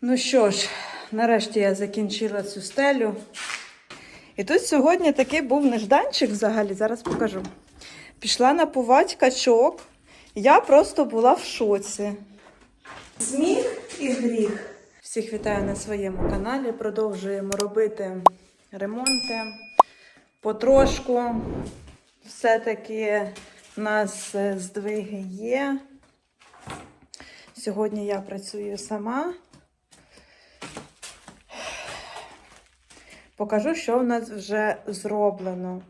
Ну що ж, нарешті я закінчила цю стелю. І тут сьогодні такий був нежданчик взагалі, зараз покажу. Пішла напувати качок. Я просто була в шоці. Сміх і гріх. Всіх вітаю на своєму каналі. Продовжуємо робити ремонти. Потрошку. Все-таки в нас здвиги є. Сьогодні я працюю сама. Покажу, що в нас вже зроблено.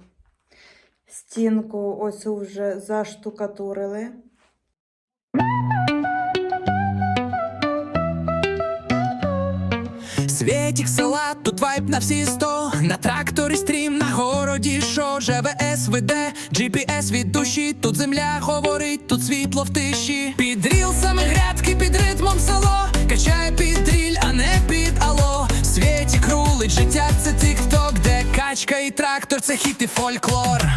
Стінку ось вже заштукатурили. Світік села, тут вайб на всі сто. На тракторі стрім, на городі шо? ЖВС веде, GPS від душі, тут земля говорить, тут світло в тиші Під рілсами грядки, під ритмом село Качає під дріль, а не де качка і трактор, це хіт і фольклор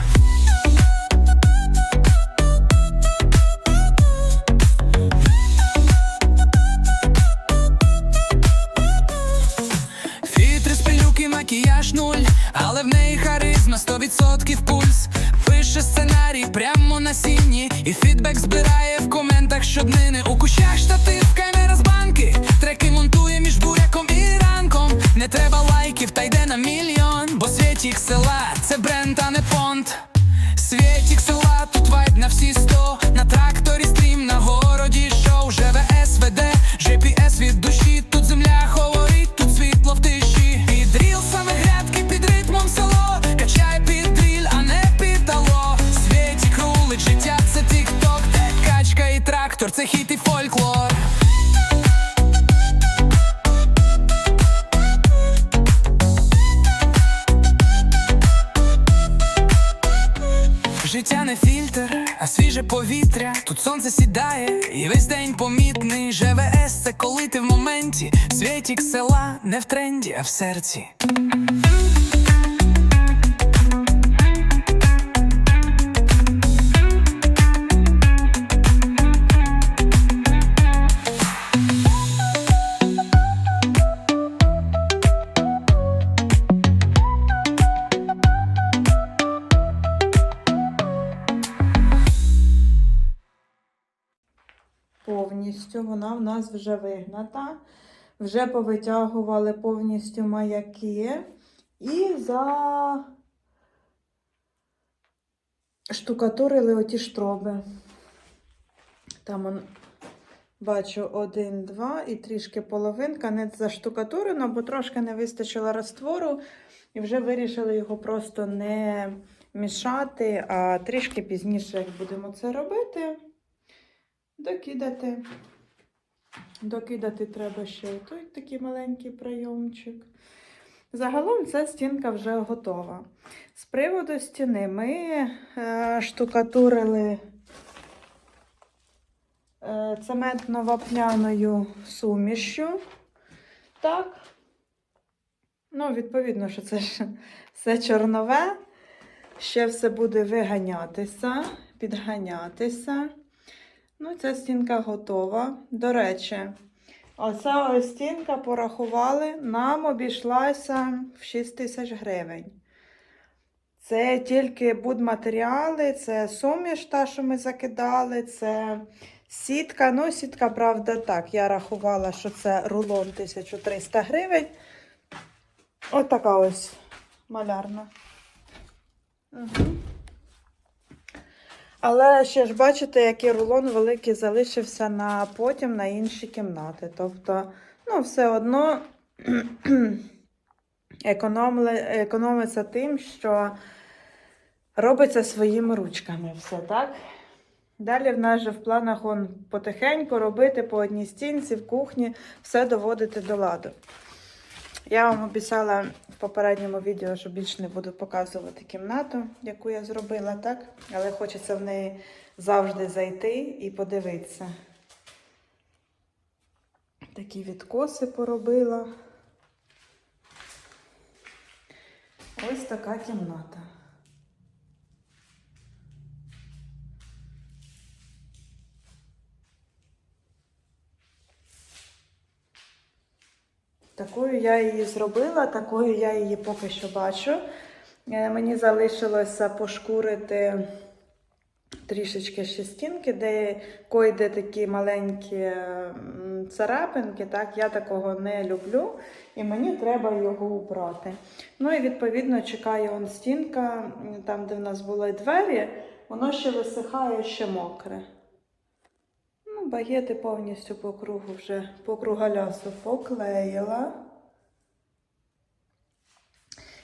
Фітри з пилюки, макіяж нуль, але в неї харизма 100% пульс. Пише сценарій прямо на сіні, і фідбек збирає в коментах щоднини. У кущах свіже повітря. Тут сонце сідає, і весь день помітний. ЖВС це коли ти в моменті. Світік села не в тренді, а в серці. В нас вже вигната. Вже повитягували повністю маяки. І за штукатурили оті штроби. Там он, бачу один, два і трішки половинка. Не заштукатурено, бо трошки не вистачило раствору. І вже вирішили його просто не мішати, а трішки пізніше, як будемо це робити, докидати. Докидати треба ще той такий маленький прийомчик. Загалом ця стінка вже готова. З приводу стіни ми е, штукатурили е, цементно-вапняною сумішю. Так. Ну, відповідно, що це ж все чорнове. Ще все буде виганятися, підганятися. Ну, ця стінка готова. До речі, оця ось стінка порахували, нам обійшлася в 6 тисяч гривень. Це тільки будматеріали, це суміш, та, що ми закидали, це сітка. Ну, сітка, правда, так. Я рахувала, що це рулон 1300 гривень. Ось така ось малярна. Угу. Але ще ж бачите, який рулон великий залишився на потім на інші кімнати. Тобто, ну, все одно економиться тим, що робиться своїми ручками. Все так. Далі в нас же в планах он потихеньку робити по одній стінці в кухні, все доводити до ладу. Я вам обіцяла в попередньому відео, що більше не буду показувати кімнату, яку я зробила, так? Але хочеться в неї завжди зайти і подивитися. Такі відкоси поробила. Ось така кімната. Такою я її зробила, такою я її поки що бачу. Е, Мені залишилося пошкурити трішечки ще стінки, де койде такі маленькі царапинки. Так, я такого не люблю, і мені треба його убрати. Ну і відповідно чекаю он стінка, там, де в нас були двері, воно ще висихає, ще мокре. Багети повністю по кругу вже по кругалясу поклеїла.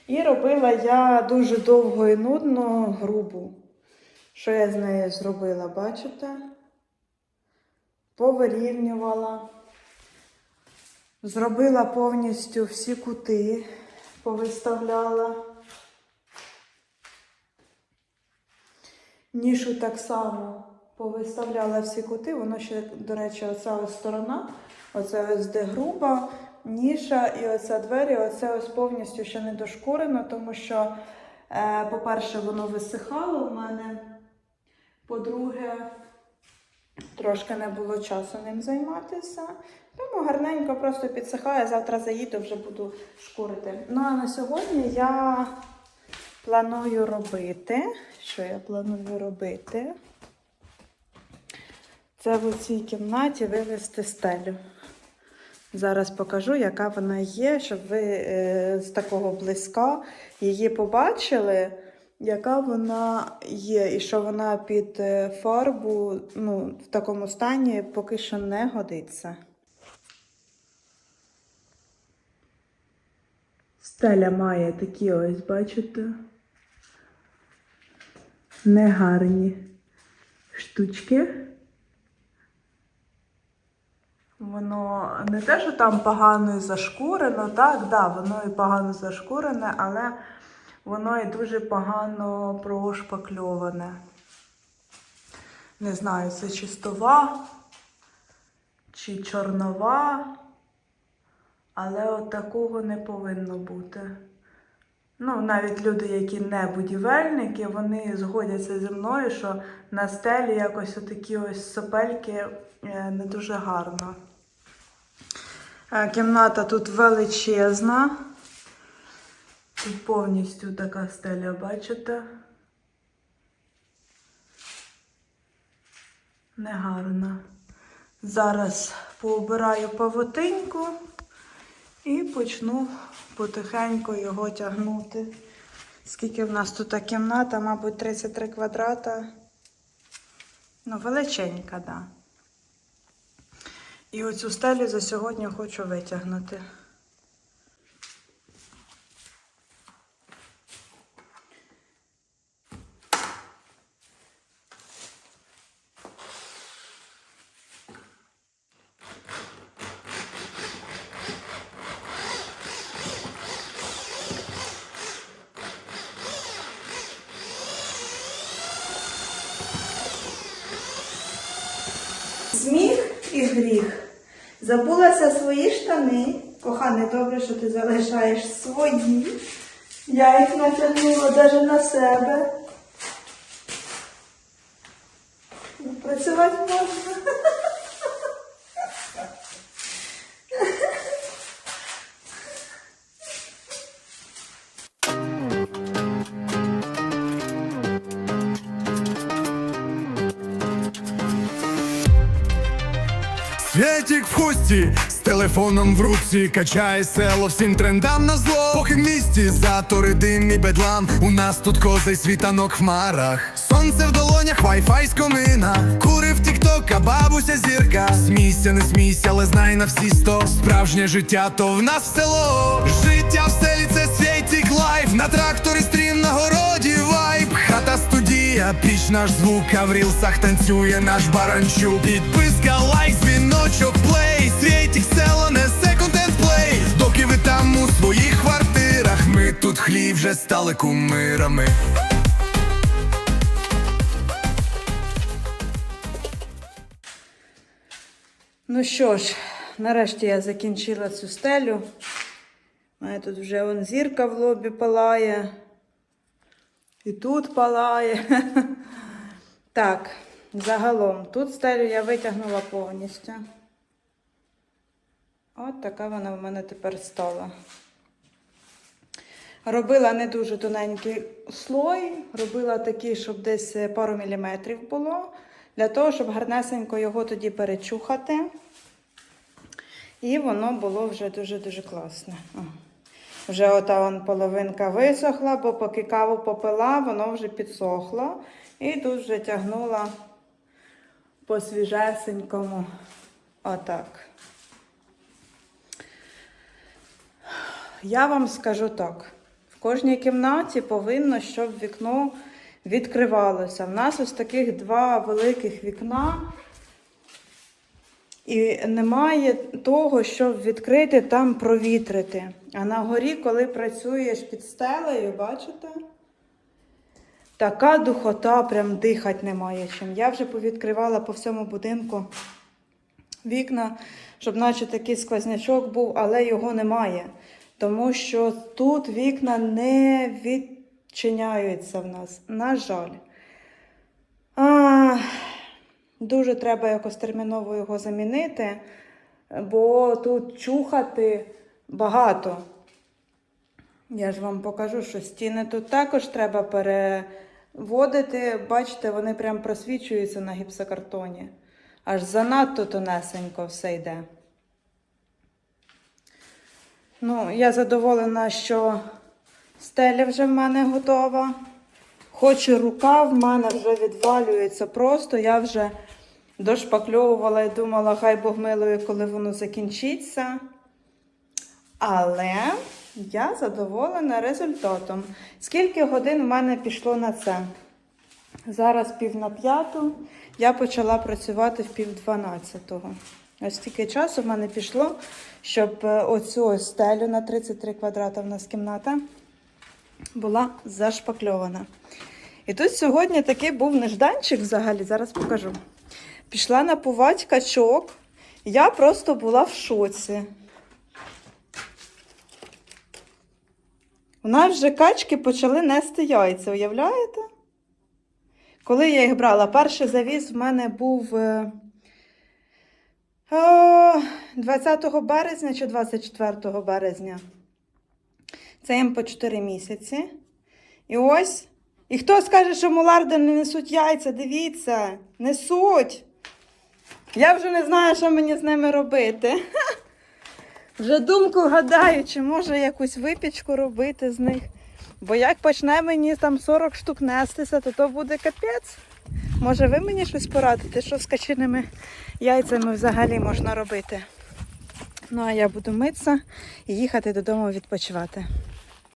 І робила я дуже довго і нудно грубу. Що я з нею зробила, бачите? Повирівнювала. Зробила повністю всі кути, повиставляла. Нішу так само повиставляла всі кути. Воно ще, до речі, оця ось сторона, оце ось де груба, ніша і оця двері, оце ось повністю ще не дошкурено, тому що, е, по-перше, воно висихало в мене. По-друге, трошки не було часу ним займатися. Тому гарненько просто підсихає. Завтра заїду, вже буду шкурити. Ну а на сьогодні я планую робити. Що я планую робити? Це в цій кімнаті вивести стелю. Зараз покажу, яка вона є, щоб ви е, з такого близька її побачили, яка вона є, і що вона під е, фарбу ну, в такому стані поки що не годиться. Стеля має такі ось, бачите? Негарні штучки. Воно не те, що там погано і зашкурено, так, да, воно і погано зашкурене, але воно і дуже погано прошпакльоване. Не знаю, це чистова чи чорнова, але от такого не повинно бути. Ну, навіть люди, які не будівельники, вони згодяться зі мною, що на стелі якось отакі ось сопельки е, не дуже гарно. Кімната тут величезна. Тут повністю така стеля, бачите? Негарна. Зараз поубираю павутиньку і почну потихеньку його тягнути. Скільки в нас тут кімната, мабуть, 33 квадрата. Ну, величенька, так. Да. І оцю стелю за сьогодні хочу витягнути. Сміх і гріх. Забулася свої штани. Кохане, добре, що ти залишаєш свої. Я їх натягнула навіть на себе. Ну, Працювати можна. Святік в хусті з телефоном в руці качає село всім трендам на зло. Поки в місті затори, дим і бедлам. У нас тут козий світанок в хмарах. Сонце в долонях, вайфай з комина. Курив тікток, а бабуся зірка. Смійся, не смійся, але знай на всі сто. Справжнє життя, то в нас село. Життя в селі це святік лайф. На тракторі стрім піч наш звук, а в рілсах танцює наш баранчук. Підписка, лайк, дзвіночок, плей. Світік село несе контент плей. Доки ви там у своїх квартирах, ми тут хліб вже стали кумирами. Ну що ж, нарешті я закінчила цю стелю. У мене тут вже вон зірка в лобі палає. І тут палає. Так, загалом, тут стелю я витягнула повністю. От така вона в мене тепер стала. Робила не дуже тоненький слой, робила такий, щоб десь пару міліметрів було, для того, щоб гарнесенько його тоді перечухати. І воно було вже дуже-дуже класне. Вже ота вон половинка висохла, бо поки каву попила, воно вже підсохло. І тут вже тягнула по свіжесенькому. Отак. Я вам скажу так: в кожній кімнаті повинно, щоб вікно відкривалося. В нас ось таких два великих вікна. І немає того, щоб відкрити там провітрити. А на горі, коли працюєш під стелею, бачите? Така духота, прям дихати немає чим. Я вже повідкривала по всьому будинку вікна, щоб наче такий сквознячок був, але його немає. Тому що тут вікна не відчиняються в нас. На жаль. А, дуже треба якось терміново його замінити, бо тут чухати багато. Я ж вам покажу, що стіни тут також треба переводити. Бачите, вони прям просвічуються на гіпсокартоні. Аж занадто тонесенько все йде. Ну, я задоволена, що стеля вже в мене готова. Хоч і рука в мене вже відвалюється просто. Я вже дошпакльовувала і думала, хай Бог милує, коли воно закінчиться. Але я задоволена результатом. Скільки годин в мене пішло на це? Зараз пів на п'яту. Я почала працювати в пів дванадцятого. Ось стільки часу в мене пішло, щоб е, оцю ось стелю на 33 квадрата в нас кімната була зашпакльована. І тут сьогодні такий був нежданчик взагалі, зараз покажу. Пішла напувати качок. Я просто була в шоці. У нас вже качки почали нести яйця, уявляєте? Коли я їх брала, перший завіз в мене був е, е, 20 березня чи 24 березня. Це їм по 4 місяці. І ось. І хто скаже, що муларди не несуть яйця, дивіться, несуть. Я вже не знаю, що мені з ними робити. Вже думку гадаю, чи може якусь випічку робити з них. Бо як почне мені там 40 штук нестися, то то буде капець. Може, ви мені щось порадите, що з каченими яйцями взагалі можна робити. Ну, а я буду митися і їхати додому відпочивати.